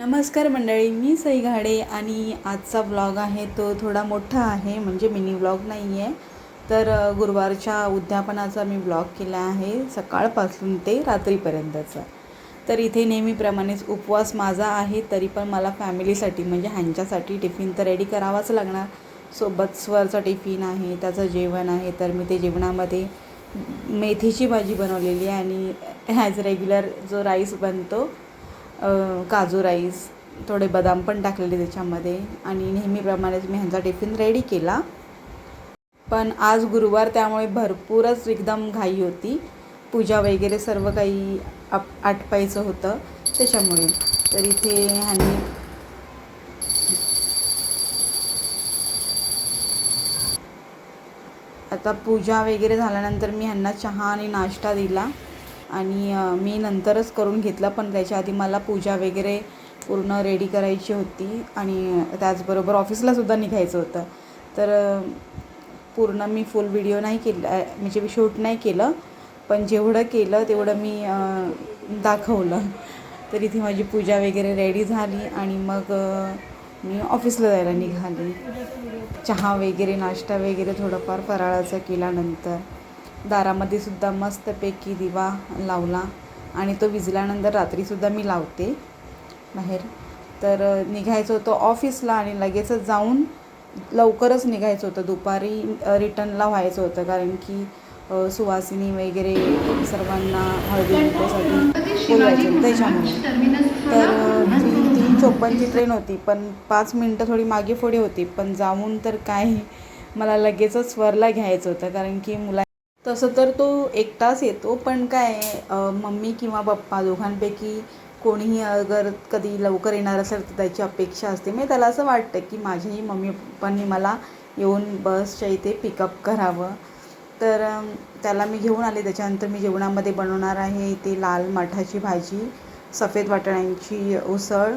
नमस्कार मंडळी मी सई घाडे आणि आजचा ब्लॉग आहे तो थोडा मोठा आहे म्हणजे मिनी ब्लॉग नाही आहे तर गुरुवारच्या उद्यापनाचा मी ब्लॉग केला आहे सकाळपासून ते रात्रीपर्यंतचा. तर इथे नेहमीप्रमाणेच उपवास माझा आहे तरी पण मला फॅमिलीसाठी म्हणजे ह्यांच्यासाठी टिफिन तर रेडी करावाच लागणार. सोबत स्वरचा टिफिन आहे त्याचं जेवण आहे तर मी ते जेवणामध्ये मेथीची भाजी बनवलेली आहे आणि ॲज रेग्युलर जो राईस बनतो काजू राईस थोडे बदाम पण टाकलेले त्याच्यामध्ये आणि नेहमीप्रमाणेच मी ह्यांचा टिफिन रेडी केला. पण आज गुरुवार त्यामुळे भरपूरच एकदम घाई होती. पूजा वगैरे सर्व काही आप आटपायचं होतं त्याच्यामुळे. तर इथे ह्यांनी आता पूजा वगैरे झाल्यानंतर मी ह्यांना चहा आणि नाश्ता दिला. आणि मी नंतरच करून घेतला पण त्याच्या आधी मला पूजा वगैरे पूर्ण रेडी करायची होती आणि त्याचबरोबर ऑफिसलासुद्धा निघायचं होतं. तर पूर्ण मी फुल व्हिडिओ नाही केला म्हणजे मी शूट नाही केलं पण जेवढं केलं तेवढं मी दाखवलं. तर इथे माझी पूजा वगैरे रेडी झाली आणि मग मी ऑफिसला जायला निघाले. चहा वगैरे नाश्ता वगैरे थोडंफार फराळाचं केल्यानंतर. दारामध्ये सुद्धा मस्तपैकी दिवा लावला आणि तो विजल्यानंतर रात्रीसुद्धा मी लावते बाहेर. तर निघायचं होतं ऑफिसला आणि लगेचच जाऊन लवकरच निघायचं होतं. दुपारी रिटर्नला व्हायचं होतं कारण की सुवासिनी वगैरे सर्वांना हळदी कुंकूसाठी त्याच्यामुळे. तर ती तीन चोपनची चोपन्नची ट्रेन होती. पण पाच मिनटं थोडी मागे पुढे होती. पण जाऊन तर काय मला लगेचच स्वरला घ्यायचं होतं कारण की मुला तसं तर तो एकटाच येतो पण काय मम्मी किंवा पप्पा दोघांपैकी कोणीही अगर कधी लवकर येणार असेल तर त्याची अपेक्षा असते. म्हणजे त्याला असं वाटतं की माझ्याही मम्मी पप्पांनी मला येऊन बसच्या इथे पिकअप करावं. तर त्याला मी घेऊन आले. त्याच्यानंतर मी जेवणामध्ये बनवणार आहे इथे लाल माठाची भाजी सफेद वाटाण्यांची उसळ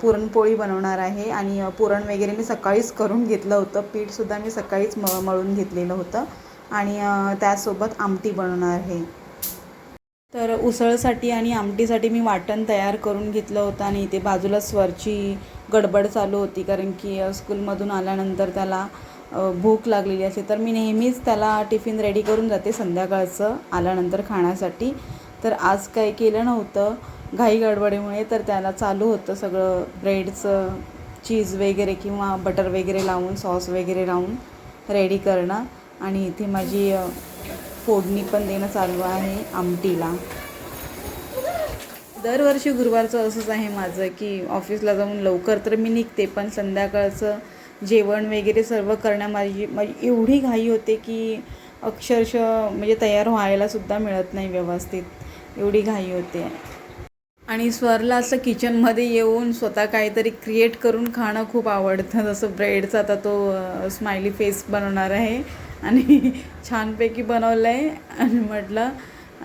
पुरणपोळी बनवणार आहे आणि पुरण वगैरे मी सकाळीच करून घेतलं होतं. पीठसुद्धा मी सकाळीच म मळून घेतलेलं होतं. आणि त्यासोबत आमटी बनवणार आहे. तर उसळसाठी आणि आमटीसाठी मी वाटण तयार करून घेतलं होतं आणि इथे बाजूला स्वरची गडबड चालू होती कारण की स्कूलमधून आल्यानंतर त्याला भूक लागलेली असते तर मी नेहमीच त्याला टिफिन रेडी करून जाते संध्याकाळचं आल्यानंतर खाण्यासाठी. तर आज काही केलं नव्हतं. घाई गडबडीमुळे तर त्याला चालू होतं सगळं ब्रेडचं चीज वगैरे किंवा बटर वगैरे लावून सॉस वगैरे लावून रेडी करणं. आणि इथे माझी फोडणी पण देणं चालू आहे आमटीला. दरवर्षी गुरुवारचं असंच आहे माझं की ऑफिसला जाऊन लवकर तर मी निघते पण संध्याकाळचं जेवण वगैरे सर्व करण्या माझी माझी एवढी घाई होते की अक्षरशः म्हणजे तयार व्हायलासुद्धा मिळत नाही व्यवस्थित. एवढी घाई होते. आणि स्वरला असं किचनमध्ये येऊन स्वतः काहीतरी क्रिएट करून खाणं खूप आवडतं. जसं ब्रेडचा आता तो स्माइली फेस बनवणार आहे. आणि छानपैकी बनवलं आहे आणि म्हटलं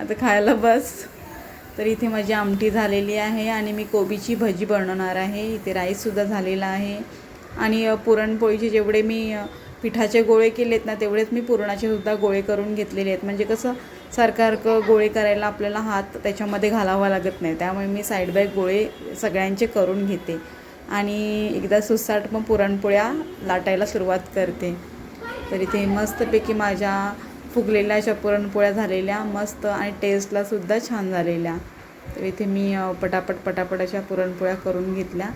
आता खायला बस. तर इथे माझी आमटी झालेली आहे आणि मी कोबीची भजी बनवणार आहे. इथे राईससुद्धा झालेला आहे. आणि पुरणपोळीचे जेवढे मी पिठाचे गोळे केलेत ना तेवढेच मी पुरणाचे सुद्धा गोळे करून घेतलेले आहेत. म्हणजे कसं सारखं गोळे करायला आपल्याला हात त्याच्यामध्ये घालावा लागत नाही. त्यामुळे मी साईड बाय गोळे सगळ्यांचे करून घेते. आणि एकदा सुसाट मग पुरणपोळ्या लाटायला सुरुवात करते. तर इथे मस्तपैकी माझ्या फुगलेल्या अशा पुरणपोळ्या झालेल्या मस्त आणि टेस्टला सुद्धा छान झालेल्या. तर इथे मी पटापट पटापट अशा पुरणपोळ्या करून घेतल्या.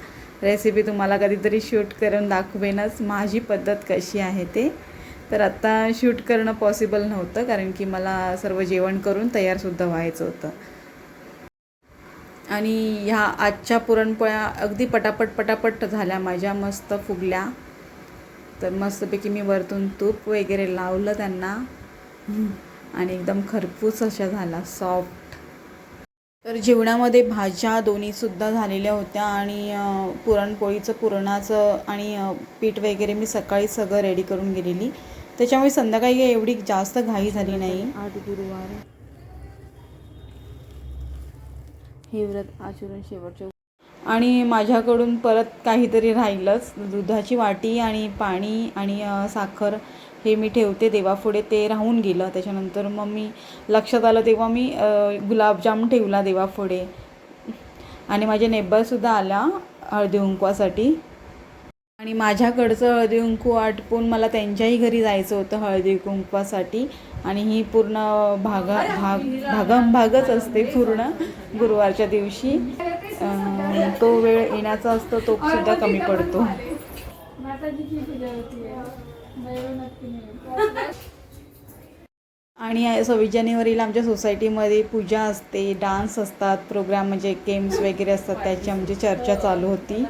रेसिपी तुम्हाला कधीतरी शूट करून दाखवेनच माझी पद्धत कशी आहे ते. तर आत्ता शूट करणं पॉसिबल नव्हतं कारण की मला सर्व जेवण करून तयारसुद्धा व्हायचं होतं. आणि ह्या आजच्या पुरणपोळ्या अगदी पटापट पटापट झाल्या माझ्या मस्त फुगल्या. तर मस्तपैकी मी वरतून तूप वगैरे लावलं त्यांना. आणि एकदम खरपूस अशा झाला सॉफ्ट तर जेवणामध्ये भाज्या दोन्हीसुद्धा झालेल्या होत्या आणि पुरणपोळीचं पुरणाचं आणि पीठ वगैरे मी सकाळी सगळं रेडी करून गेलेली. त्याच्यामुळे संध्याकाळी एवढी जास्त घाई झाली नाही. आठ गुरुवार. हे व्रत आचरून शेवटच्या आणि माझ्याकडून परत काहीतरी राहिलंच. दुधाची वाटी आणि पाणी आणि साखर हे मी ठेवते. देवापुढे ते राहून गेलं. त्याच्यानंतर मग मी लक्षात आलं तेव्हा मी गुलाबजाम ठेवला देवापुढे. आणि माझ्या नेबरसुद्धा आल्या हळदी कुंकवासाठी. आणि माझ्याकडचं हळदी कुंकू आटपून मला त्यांच्याही घरी जायचं होतं हळदी कुंकवासाठी. आणि ही पूर्ण भागा भाग भागम भागच असते पूर्ण गुरुवारच्या दिवशी. अं, तो वेळ येण्याचा असतो तो सुद्धा कमी पडतो. माताजीची पूजा होती भैरवनाथची आणि सव्वीस जानेवारीला आमच्या सोसायटीमध्ये पूजा असते डान्स असतात प्रोग्राम म्हणजे गेम्स वगैरे असतात त्याची आमची चर्चा चालू होती.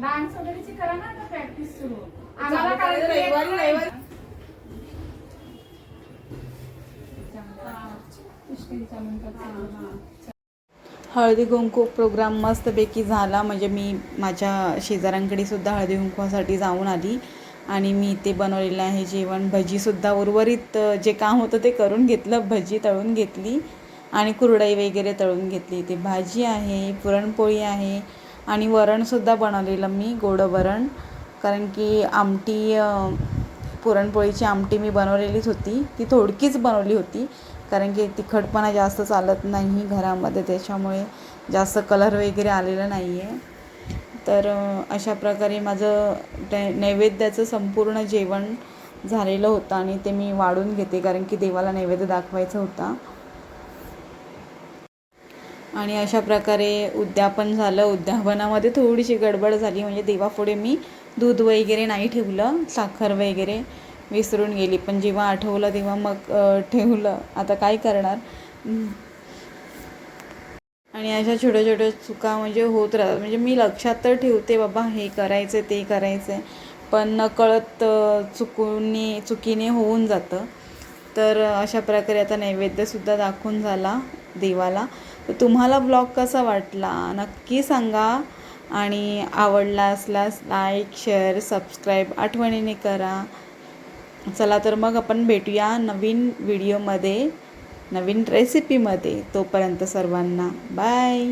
डान्स वगैरेची करा ना आता प्रॅक्टिस सुरू. हळदी कुंकू प्रोग्राम मस्तपैकी झाला. म्हणजे मी माझ्या शेजाऱ्यांकडे सुद्धा हळदी कुंकवासाठी जाऊन आली. आणि मी ते बनवलेलं आहे जेवण. भजीसुद्धा उर्वरित जे काम होतं ते करून घेतलं. भजी तळून घेतली. आणि कुरडई वगैरे तळून घेतली. ते भाजी आहे पुरणपोळी आहे. आणि वरणसुद्धा बनवलेलं मी गोड वरण. कारण की आमटी पुरणपोळीची आमटी मी बनवलेलीच होती. ती थोडकीच बनवली होती. कारण की तिखटपणा जास्त चालत नाही घरामध्ये त्याच्यामुळे जास्त कलर वगैरे आलेला नाही आहे तर अशा प्रकारे माझं ते नैवेद्याचं संपूर्ण जेवण झालेलं होतं आणि ते मी वाढून घेते. कारण की देवाला नैवेद्य दाखवायचा होता. आणि अशा प्रकारे उद्यापन झालं. उद्यापनामध्ये थोडीशी गडबड झाली. म्हणजे देवापुढे मी दूध वगैरे नाही ठेवलं साखर वगैरे विसरून गेली. पण जेव्हा आठवलं तेव्हा मग ठेवलं. आता काय करणार? आणि अशा छोट्या छोट्या चुका म्हणजे होत राहतात. म्हणजे मी लक्षात तर ठेवते बाबा हे करायचं ते करायचं आहे पण नकळत चुकूने चुकीने होऊन जातं. तर अशा प्रकारे आता नैवेद्यसुद्धा दाखवून झाला देवाला. तर तुम्हाला ब्लॉग कसा वाटला? नक्की सांगा. आणि आवडला असल्यास लाईक शेअर सबस्क्राईब आठवणीने करा. चला तर मग आपण भेटूया नवीन व्हिडिओमध्ये नवीन रेसिपीमध्ये तोपर्यंत सर्वांना बाय